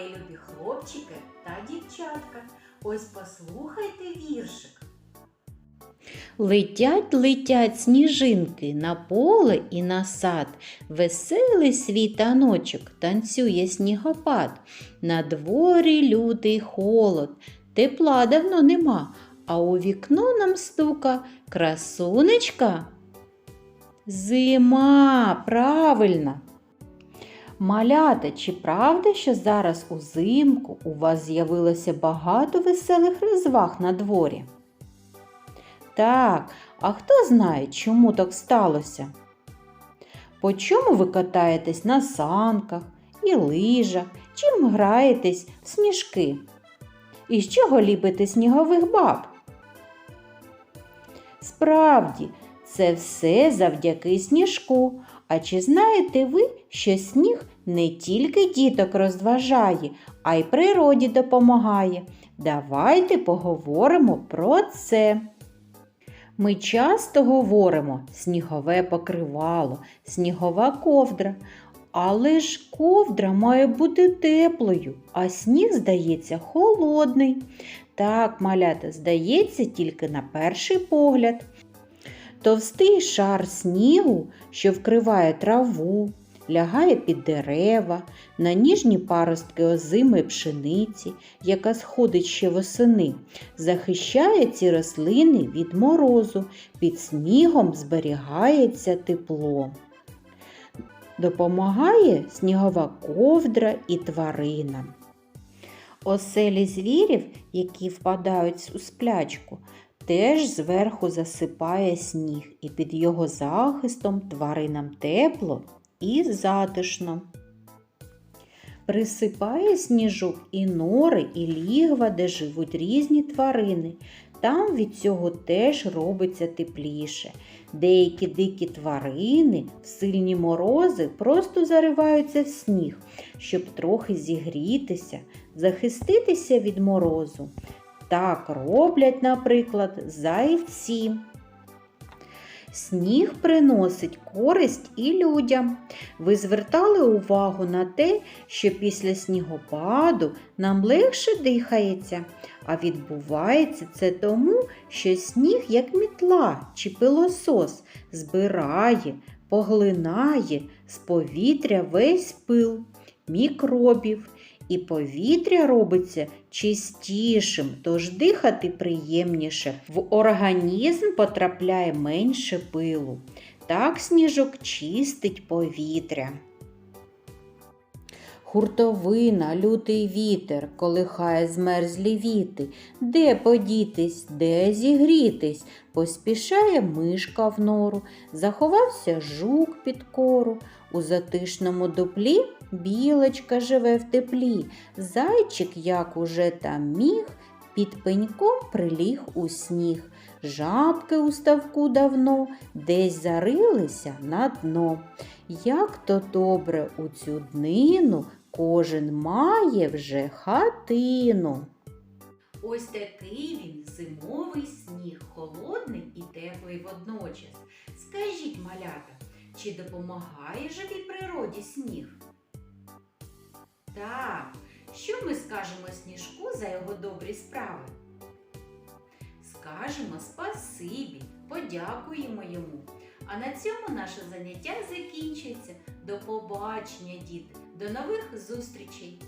мої любі хлопчики та дівчатка. Ось послухайте віршик. Летять, летять сніжинки на поле і на сад. Веселий свій таночок танцює снігопад. На дворі лютий холод, тепла давно нема, а у вікно нам стука красунечка. Зима, правильно. Малята, чи правда, що зараз узимку у вас з'явилося багато веселих розваг на дворі? Так, а хто знає, чому так сталося? По чому ви катаєтесь на санках і лижах, чим граєтесь в сніжки? І з чого ліпите снігових баб? Справді, це все завдяки сніжку. А чи знаєте ви, що сніг не тільки діток розважає, а й природі допомагає? Давайте поговоримо про це. Ми часто говоримо снігове покривало, снігова ковдра. Але ж ковдра має бути теплою, а сніг, здається, холодний. Так, малята, здається, тільки на перший погляд. Товстий шар снігу, що вкриває траву, лягає під дерева, на ніжні паростки озимої пшениці, яка сходить ще восени, захищає ці рослини від морозу, під снігом зберігається тепло. Допомагає снігова ковдра і тваринам. Оселі звірів, які впадають у сплячку, теж зверху засипає сніг, і під його захистом тваринам тепло і затишно. Присипає сніжок і нори, і лігва, де живуть різні тварини. Там від цього теж робиться тепліше. Деякі дикі тварини в сильні морози просто зариваються в сніг, щоб трохи зігрітися, захиститися від морозу. Так роблять, наприклад, зайці. Сніг приносить користь і людям. Ви звертали увагу на те, що після снігопаду нам легше дихається, а відбувається це тому, що сніг, як мітла чи пилосос, збирає, поглинає з повітря весь пил, мікробів, і повітря робиться чистішим, тож дихати приємніше. В організм потрапляє менше пилу. Так сніжок чистить повітря. Хуртовина, лютий вітер, колихає змерзлі віти. Де подітись, де зігрітись? Поспішає мишка в нору, заховався жук під кору. У затишному дуплі білочка живе в теплі. Зайчик, як уже там міг, під пеньком приліг у сніг. Жабки у ставку давно десь зарилися на дно. Як то добре у цю днину кожен має вже хатину. Ось такий він зимовий сніг, холодний і теплий водночас. Скажіть, малята, чи допомагає живій природі сніг? Так, що ми скажемо сніжку за його добрі справи? Скажемо спасибі, подякуємо йому. А на цьому наше заняття закінчується. До побачення, діти! До нових зустрічей!